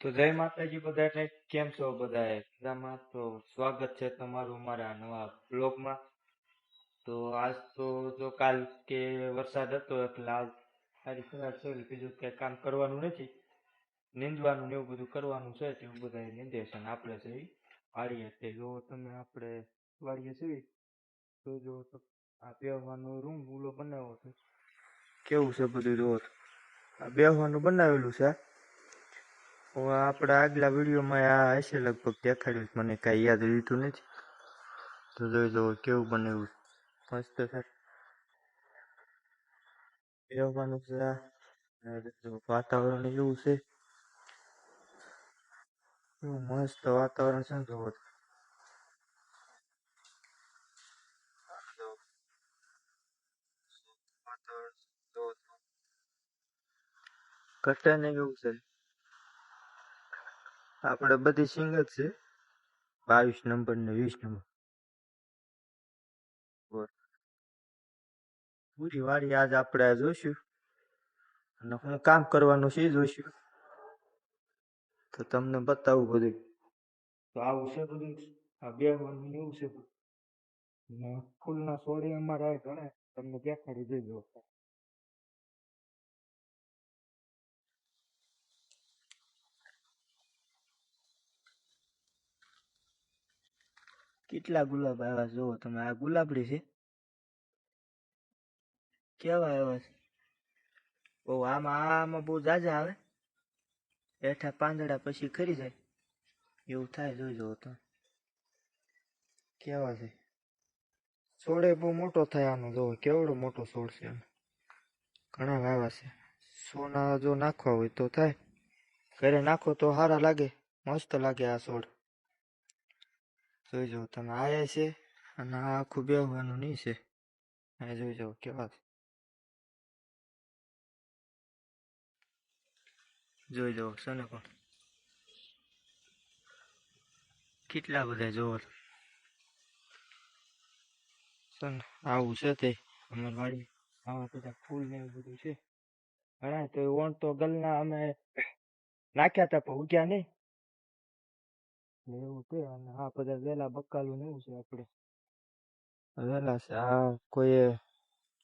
તો જય માતાજી બધાને, કેમ છો બધાએ? મજામાં? તો સ્વાગત છે તમારું મારા નવા બ્લોગમાં. તો આજ તો જો કાલ કે વરસાદ હતો, એટલે આજ સારી ખરાબ છે બીજું કંઈ કામ કરવાનું નથી. નીંદવાનું ને એવું બધું કરવાનું છે તેવું બધા નીંદે આપણે છે વાળીએ તે જો તમે આપણે વાડીએ છીએ તો જો આ બેહવાનો રૂમ ઓલો બનાવ્યો છે. કેવું છે બધું જો. આ બેહવાનું બનાવેલું છે હવે આપણે આગલા વિડીયોમાં આ હશે લગભગ દેખાડ્યું છે. મને કાંઈ યાદ રહેતું નથી તો જોઈ જુઓ કેવું બનાવ્યું છે. મસ્ત છે બેહવાનું છે આ. અને જો વાતાવરણ એવું છે એવું મસ્ત વાતાવરણ છે ને જોવો તો. આ જો વાતાવરણ જોવો તો. ઘટે ને એવું છે આપણે બધી સિંગ જ છે. બાવીસ નંબર ને વીસ નંબર. પૂરી વાળી આજ આપણે જોઈશું અને હું કામ કરવાનું છે જોઈશું તો તમને બતાવું બધું. તો આવું છે બધું આ બે વાનું એવું છે ફૂલના સોળી અમારે ઘણા. તમને દેખાડી દેજો. કેટલા ગુલાબ આવ્યા જુઓ, તમે આ ગુલાબડી છે. કેવા આવ્યા છે? બહુ આમાં આમાં બહુ જાજા આવે. હેઠા પાંદડા પછી ખરી જાય. એવું થાય, જોઈ જુઓ તો. કેવા છે? છોડે બહુ મોટો થાય આનો જોવો કેવડો મોટો છોડ છે. ઘણા વાવા છે. સોના જો નાખવા હોય તો થાય. ઘરે નાખો તો સારા લાગે, મસ્ત લાગે આ છોડ. જોઈ જુઓ તમે આયા છે અને આ આખું બેહવાનું નહીં છે. આ જોઈ જુઓ કેવા છે. જોઈ જુઓ છે ને પણ કેટલા બધા જોવો. આવું છે તે? અમારી વાડી, આવા બધા ફૂલ ને એવું બધું છે. ઘણા તો ઓણ તો ગલના અમે નાખ્યા હતા પણ ઉગ્યા નહીં. એવું છે અને આ બધા વેલા બકાલું ને એવું છે આપણે વેલા છે આ કોઈએ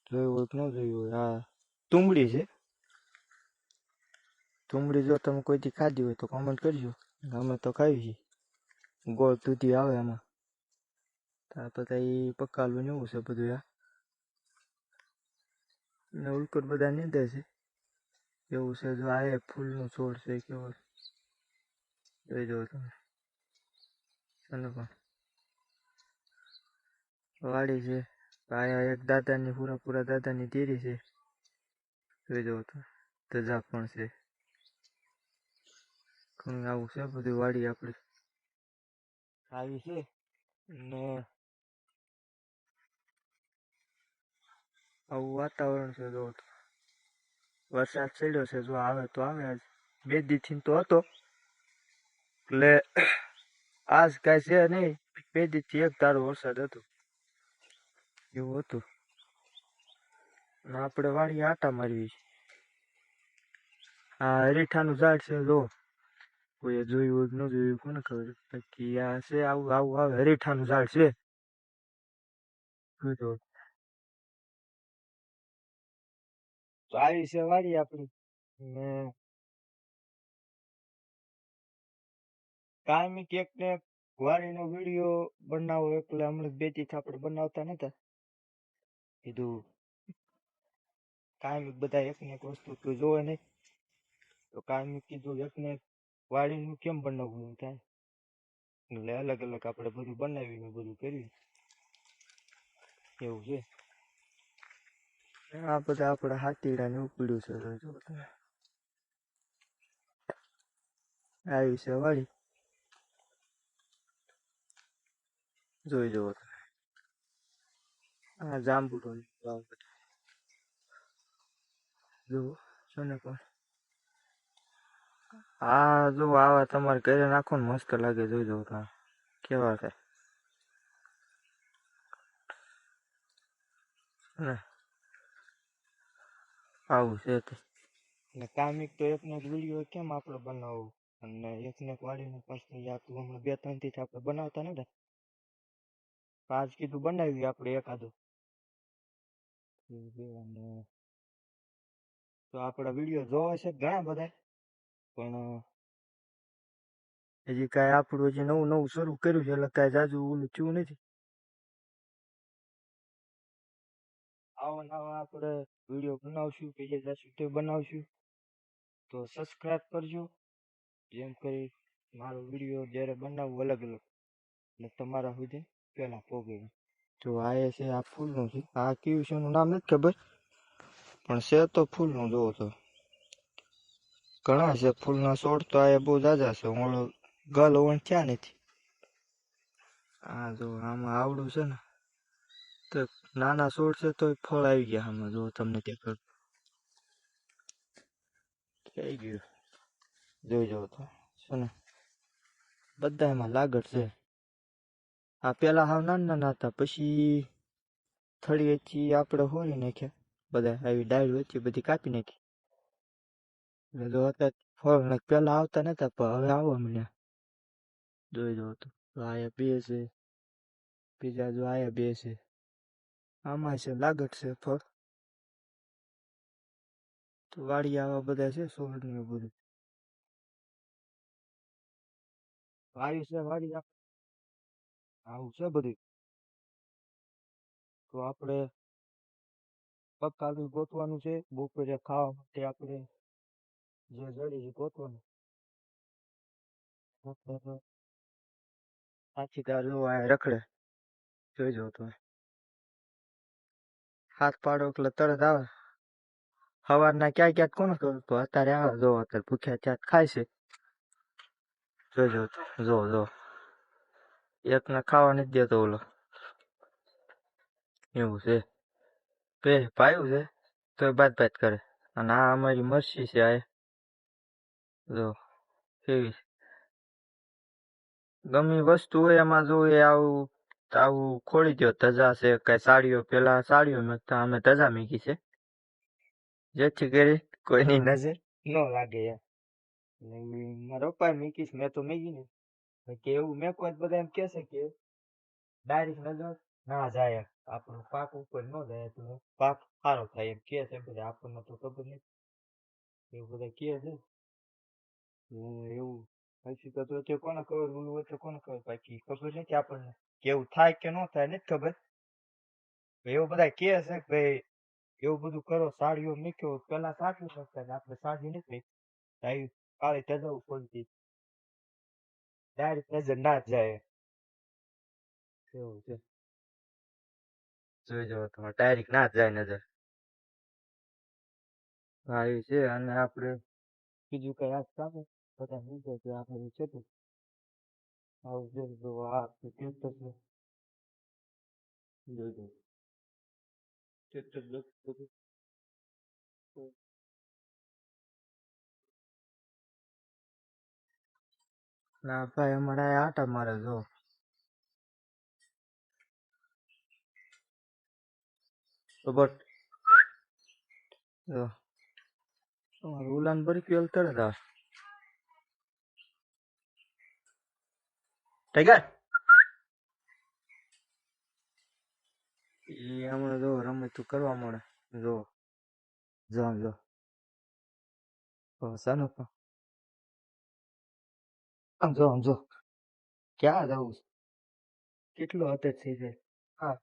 જોયું હોય ન જોયું હોય આ તુંબડી છે? તુંબડી જો તમે કોઈથી ખાધી હોય તો કોમેન્ટ કરજો. અમે તો ખાવી છીએ. ગોળ દૂધી આવે એમાં આ બધા એ પકાલું ને એવું છે બધું આ ને ઉલકર બધા નીંદે છે. એવું છે, જો આ ફૂલનું છોડ છે, કેવો છે. જોઈ જુઓ તમે. ચાલો પણ વાડી છે. પાયા એક દાદાની, પૂરા પૂરા દાદાની દેરી છે. જોઈ જુઓ તો, ધજા પણ છે. ઘણું આવું છે બધું વાડી આપણી આવી છે ને આવું વાતાવરણ છે જો તો. વરસાદ ચડ્યો છે, જો આવે તો આવે. આજ બે દીથી તો હતો. એટલે આજ કાંઈ છે નહીં. બે દીથી એક ધારો વરસાદ હતો. એવું હતું? ને આપણે વાડી આટા મારવી આ રીઠાનું ઝાડ છે જો. કોઈએ જોયું ન જોયું કોને ખબર? બાકી આ છે આવું આવું આવે હરીઠાનું ઝાડ છે. જોજો આવી છે વાડી આપણી. ને કાયમી કેક ને વાડીનો વીડિયો બનાવો એટલે હમણાં બેથી આપણે બનાવતા નતા. કીધું કાયમી બધા એક ને એક વસ્તુ તો જોવે નહીં તો કાયમી કીધું એક ને વાડીનું કેમ બનાવવું થાય. એટલે અલગ અલગ આપણે બધું બનાવીને બધું કર્યું એવું છે. આ બધા આપણા હાથીડા ને ઉપડ્યું છે તો જો તમે. આવી છે વાડી જોઈ જુઓ તમે આ જાંબુડો ને વાવ બધું જુઓ છો ને પણ આ જો આવા તમારે ઘરે નાખો ને મસ્ત લાગે જોઈ જુઓ તમે કેવા છે ને આવું છે તે ને કામિક તો એકનો એક વીડિયો કેમ આપણે બનાવવું અને એક ને એક વાળીને પછી આ તું હમણાં બે ત્રણથી આપણે બનાવતા નતા આજ કીધું બનાવી આપણે એકાદું. તો આપણા વીડિયો જોવા છે ઘણા બધા પણ હજી કાંઈ આપણું હજી નવું નવું શરૂ કર્યું છે એટલે કાંઈ જાજુ ઓલું થયું નથી. આવા નવા આપણે વીડિયો બનાવશું કે જે જશું તે બનાવશું તો સબસ્ક્રાઇબ કરજો જેમ કરી મારો વીડિયો જ્યારે બનાવું અલગ અલગ. એટલે તમારા સુધી પહેલા પોગે જો આ એ છે, આ ફૂલનું છે. આ કયું છે એનું નામ નથી ખબર, પણ છે તો ફૂલનું જોવો તો. ઘણા છે ફૂલના છોડ તો આ બહુ જાજા છે, હું ગલ ઓણ થયા નથી. આ જો આમાં આવડું છે ને, તો નાના છોડ છે તો ફળ આવી ગયા આમાં, જો તમને ત્યાં થઈ ગયું. જોઈ જાવ તો, છે ને બધા એમાં લાગત છે. આ પેલા હાવ નાના નાના હતા, પછી થળી વચ્ચે આપણે હોરી નાખ્યા. બધા આવી ડાળ વચ્ચે બધી કાપી નાખી. એટલે જો અત્યારે ફળ ને પેલા આવતા નતા, પણ હવે આવવા મળ્યા જોઈ જાવ તો આયા બે છે, બીજા જો આયા બે છે. આમાં છે લાગત છે ફળ. તો વાડી આવા બધા છે સોળ ને એવું બધું. વાડી છે, વાડી આપ- આવું છે બધું? તો આપણે પક્કા ગોતવાનું છે, બપોરે ખાવા માટે આપણે જે જડી ગોતવાનું. સાચી તાર જોવા રખડે જોઈજો તો. હાથ પાડો એટલે તરત આવે. સવારના ક્યાં ક્યાંક કોને કરું તો અત્યારે આવે, જો અત્યારે ભૂખ્યા ત્યાં ખાય છે. જોજો જો જો. એકને ખાવા નથી દેતો ઓલો. એવું છે. બે ભાઈ છે, તો બાદ બાદ કરે. અને આ અમારી મરસી છે આ જો કેવી. ગમે વસ્તુ હોય એમાં જો એ આવું આવું ખોળી દો ધજા છે, કઈ સાડીઓ, પેલા સાડીઓ મૂકતા, અમે ધજા મીકી છે. જેથી કરી કોઈની નજર ન લાગે એમ. મારા પપ્પાએ મૂકીશ મેં તો મૂકી ને કે એવું મેં કોઈ બધા એમ કહેશે કે ડાયરેક્ટ નજર ના જાય. આપણો પાક ઉપર ન જાય તો પાક સારો થાય એમ કે છે. બધા આપણને તો ખબર નથી. એવું બધા કે છે. એવું. હકીકત હોય તો કોને ખબર? હોય તો કોને ખબર? બાકી ખબર નથી આપણને. કેવું થાય કે ન થાય નથી ખબર. એવું બધા કે છે કે એવું બધું કરો, સાડીઓ મૂક્યો પેલા સાચું શકતા આપણે સાડી નથી આવી કાળી ધજાઓ ખોલતી ડાયરેક્ટ નજર ના જાય. એવું છે? જોઈ જાવ તમે ડાયરેક્ટ ના જાય નજર. હા એ છે અને આપણે બીજું કઈ આજ કામ બધા શું છે આપણે છે તો? આવું છે તો આ ટ્રેક્ટર છે. જોઈ જાવ ટ્રેક્ટર બધું. ભાઈ, અમારે આટા મારે જો. રોબોટ જો. તમારું ઉલાન ભરી તરત આવે ટાઈગર! એ હમણાં જો રમે તું કરવા મળે. જો. જો જો તો પણ આમ જો જો ક્યાં જવું છે? કેટલો હતે થઈ જાય? હા.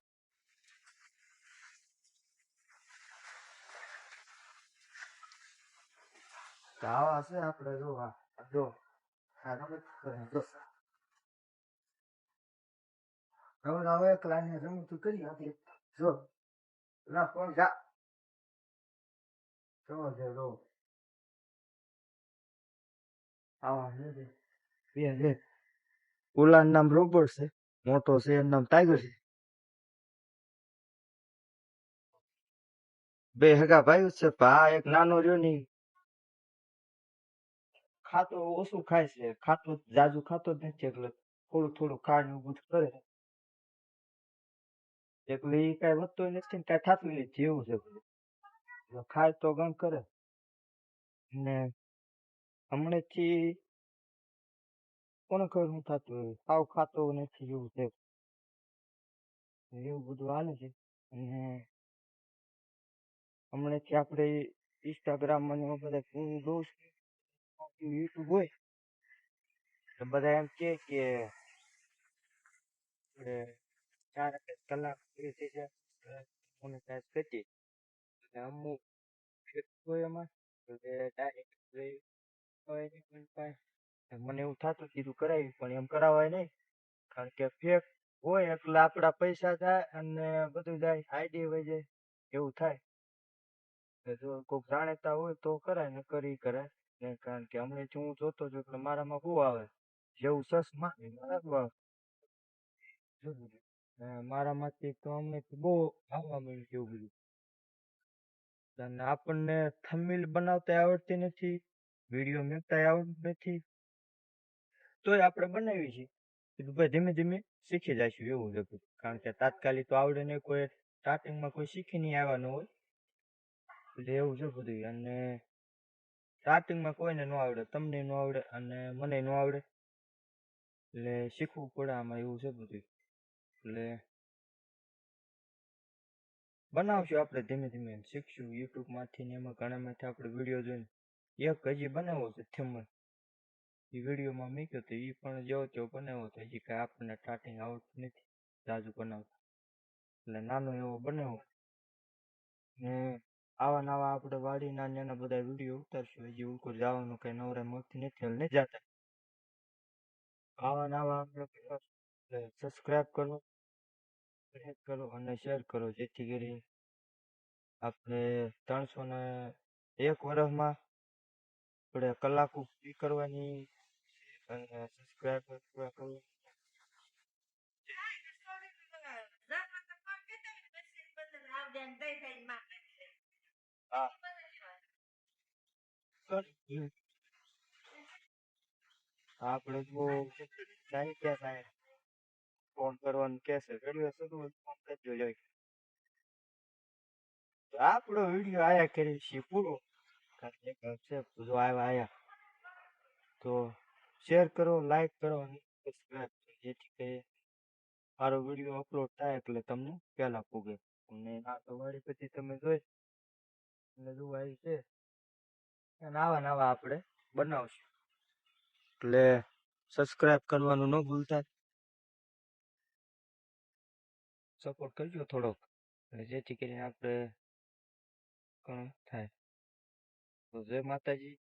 જાવા છે આપણે જો, હા. રમત જો હવે આવે એકલા ને રમત કરી આપણે જો. ના કોણ જા. જો જો આવા તે. બે ઓલાનું નામ રોબર્ટ છે મોટો છે એનું નામ ટાઈગર છે બે હગા ભાઈ છે પણ એક નાનો રહ્યો ને ખાતો ઓછું ખાય છે ખાતો જાજુ ખાતો જ નથી એટલે થોડું થોડું ને એવું બધું કરે એટલે એ કઈ વધતો નથી ને કઈ થતું નથી જેવું છે ખાય તો ગણ કરે ને હમણાંથી કોને હું થતું હોય સાવ ખાતો નથી એવું છે એવું બધું હાલે છે અને હમણાંથી આપણે ઇન્સ્ટાગ્રામ અને બધા હું જોઉં છું યુટ્યુબ હોય તો બધા એમ કે કે ચાર કલાક પૂરી થઈ જાય મોનેટાઈઝ કરી એટલે અમુક હોય એમાં ડાયરેક્ટ હોય પણ મને એવું થતું કીધું કરાવી પણ એમ કરાવાય નહીં. કારણ કે ફેક હોય એટલે આપણા પૈસા જાય અને બધું જાય આઈડી હોય જાય, એવું થાય. જો કોઈક જાણેતા હોય તો કરાય ને કરી કરાય. કારણ કે હમણાં હું જોતો છું એટલે મારામાં બહુ આવે? જેવું સસમાં મારા મારામાંથી તો અમને બહુ આવવા મળ્યું કેવું બધું. અને આપણને થંબનેલ બનાવતા આવડતી નથી વીડિયો મેકતા આવડતું નથી. તોય આપણે બનાવીએ છીએ. કીધું ભાઈ ધીમે ધીમે શીખી જઈશું એવું છે કારણ કે તાત્કાલિક તો આવડે નહીં, કોઈ સ્ટાર્ટિંગમાં કોઈ શીખી નહીં આવવાનું હોય. એટલે એવું છે બધું. અને સ્ટાર્ટિંગમાં કોઈને ન આવડે, તમને ન આવડે અને મને ન આવડે. એટલે શીખવું પડે આમાં એવું છે બધું. એટલે બનાવશું આપણે ધીમે ધીમે. શીખશું. યુટ્યુબમાંથી ને એમાં ઘણામાંથી આપણે વીડિયો જોઈને. એક હજી બનાવવો છે થેમલ એ વિડીયોમાં મૂક્યો તો એ પણ જેવો તેવો બનાવ્યો તો હજી કાંઈ આપણને સ્ટાર્ટિંગ આવડતું નથી જાજુ બનાવતા. એટલે નાનો એવો બનાવો. ને આવા નવા આપણે વાડીના નાના બધા વીડિયો ઉતારશું. હજી ઉલકો જવાનું કઈ નવરા મળતી નથી એટલે જાતા. આવા નવા આપણે સબસ્ક્રાઇબ કરો લાઈક કરો અને શેર કરો, જેથી કરી આપણે ત્રણસો ને એક વર્ષમાં આપણે કલાકો પૂરી કરવાની અને સબસ્ક્રાઇબર પૂરા કરવું હા આપણે તો નહીં કે સાહેબ ફોન કરવાનું કહેશે કર્યું હશે તો ફોન કરજો જોઈ આપણો વીડિયો આયા કરી છીએ પૂરો એક છે જો આવ્યા આયા તો શેર કરો લાઈક કરો અને સબસ્ક્રાઇબ કરો, જેથી કરી મારો વીડિયો અપલોડ થાય એટલે તમને પહેલાં પૂગે. અને આ તો વાળી પછી તમે જોઈ એટલે જોવા છે. અને આવા નવા આપણે બનાવશું. એટલે સબસ્ક્રાઇબ કરવાનું ન ભૂલતા. સપોર્ટ કરજો થોડોક. એટલે જેથી કરીને આપણે ઘણું થાય. તો જય માતાજી.